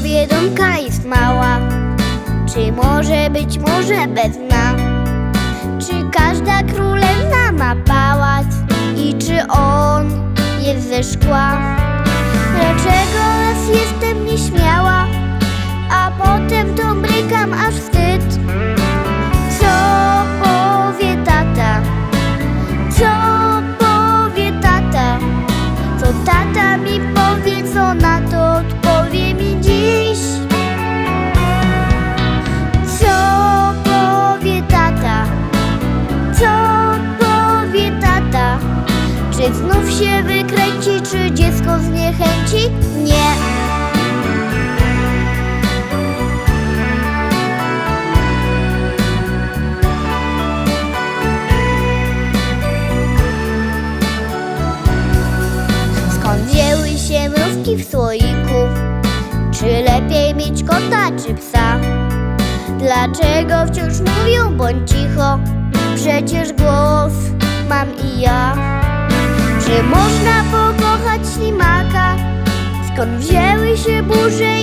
Biedronka jest mała. Czy może być może bez dna? Czy każda królewna ma pałac? I czy on jest ze szkła? Dlaczego raz jestem nieśmiała A potem to brykam Czy znów się wykręci, czy dziecko zniechęci? Nie. Skąd wzięły się mrówki w słoiku? Czy lepiej mieć kota czy psa? Dlaczego wciąż mówią bądź cicho? Przecież głos mam i ja. Czy można pokochać ślimaka? Skąd wzięły się burze?